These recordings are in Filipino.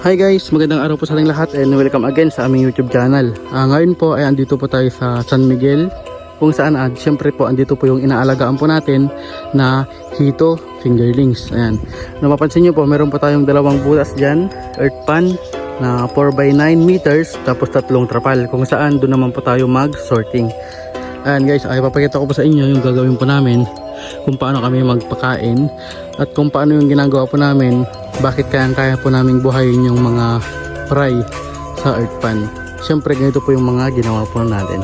Hi guys, magandang araw po sa ating lahat and welcome again sa aming YouTube channel. Ah, ngayon po ay andito po tayo sa San Miguel kung saan ah, syempre po andito po yung inaalagaan po natin na hito fingerlings. Ayan. Napapansin nyo po, meron po tayong dalawang butas dyan, earth pan na 4x9 meters tapos tatlong trapal kung saan doon naman po tayo mag sorting. Ayan guys, ay papakita ko po sa inyo yung gagawin po namin kung paano kami magpakain at kung paano yung ginagawa po namin bakit kaya kaya po namin buhayin yung mga fry sa earth pan. Siyempre ganito po yung mga ginawa po natin.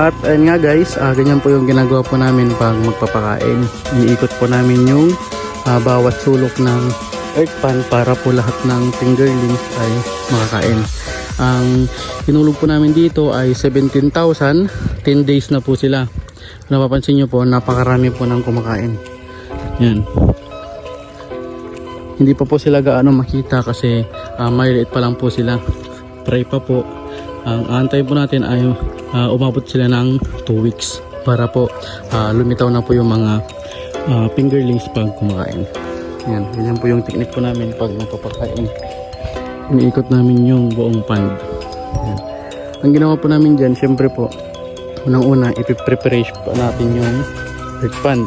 At ayun nga guys, ah, ganyan po yung ginagawa po namin pag magpapakain. Iniikot po namin yung ah, bawat sulok ng earth pan para po lahat ng fingerlings ay makakain. Ang tinulog po namin dito ay 17,000, 10 days na po sila. Napapansin nyo po, napakarami po ng kumakain. Yan. Hindi pa po sila gaano makita kasi uh, maliit pa lang po sila. Try pa po. Ang antay po natin ay ah, umabot sila ng 2 weeks para po ah, lumitaw na po yung mga ah, fingerlings pag kumakain. Yan, ganyan po yung technique po namin pag nagpapakain. Iniikot namin yung buong pond. Ang ginawa po namin dyan, syempre po, unang-una, ipipreparate po natin yung earth pond.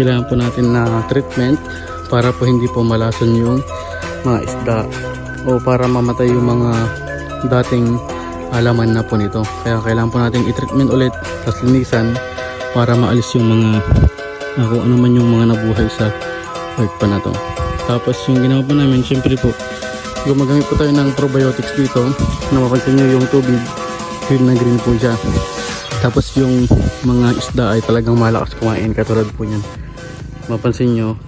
Kailangan po natin na treatment para po hindi po malason yung mga isda o para mamatay yung mga dating alaman na po nito. Kaya kailangan po natin i-treatment ulit sa linisan para maalis yung mga uh, kung ano man yung mga nabuhay sa earth pa na to. Tapos yung ginawa po namin, syempre po, gumagamit po tayo ng probiotics dito. Napapansin nyo yung tubig, green na green po siya. Tapos yung mga isda ay talagang malakas kumain katulad po yan. Mapansin nyo,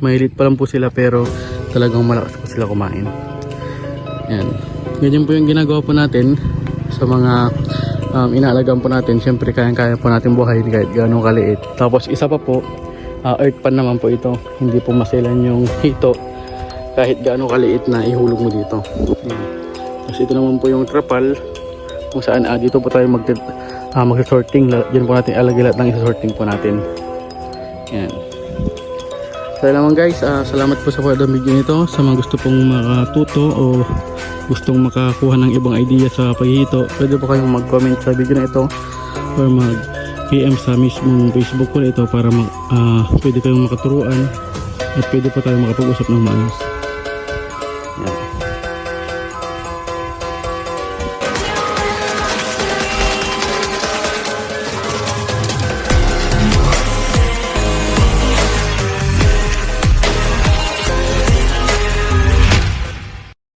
mahilit pa lang po sila pero talagang malakas po sila kumain. Yan. Ganyan po yung ginagawa po natin sa mga um, inaalagaan po natin. Siyempre kayang-kaya po natin buhayin kahit gano'ng kaliit. Tapos isa pa po, uh, earth pan naman po ito. Hindi po maselan yung hito kahit gaano kaliit na ihulog mo dito. Yan. Tapos ito naman po yung trapal kung saan ah, dito po tayo mag uh, mag-sorting. Diyan po natin alagay lahat ng isa-sorting po natin. Yan. So naman guys, ah, salamat po sa panood ng video nito. Sa mga gusto pong makatuto o gustong makakuha ng ibang idea sa paghihito, pwede po kayong mag-comment sa video na ito or mag PM sa mismong Facebook ko na ito para mag, ah, pwede kayong makaturuan at pwede po tayo makapag-usap ng maayos.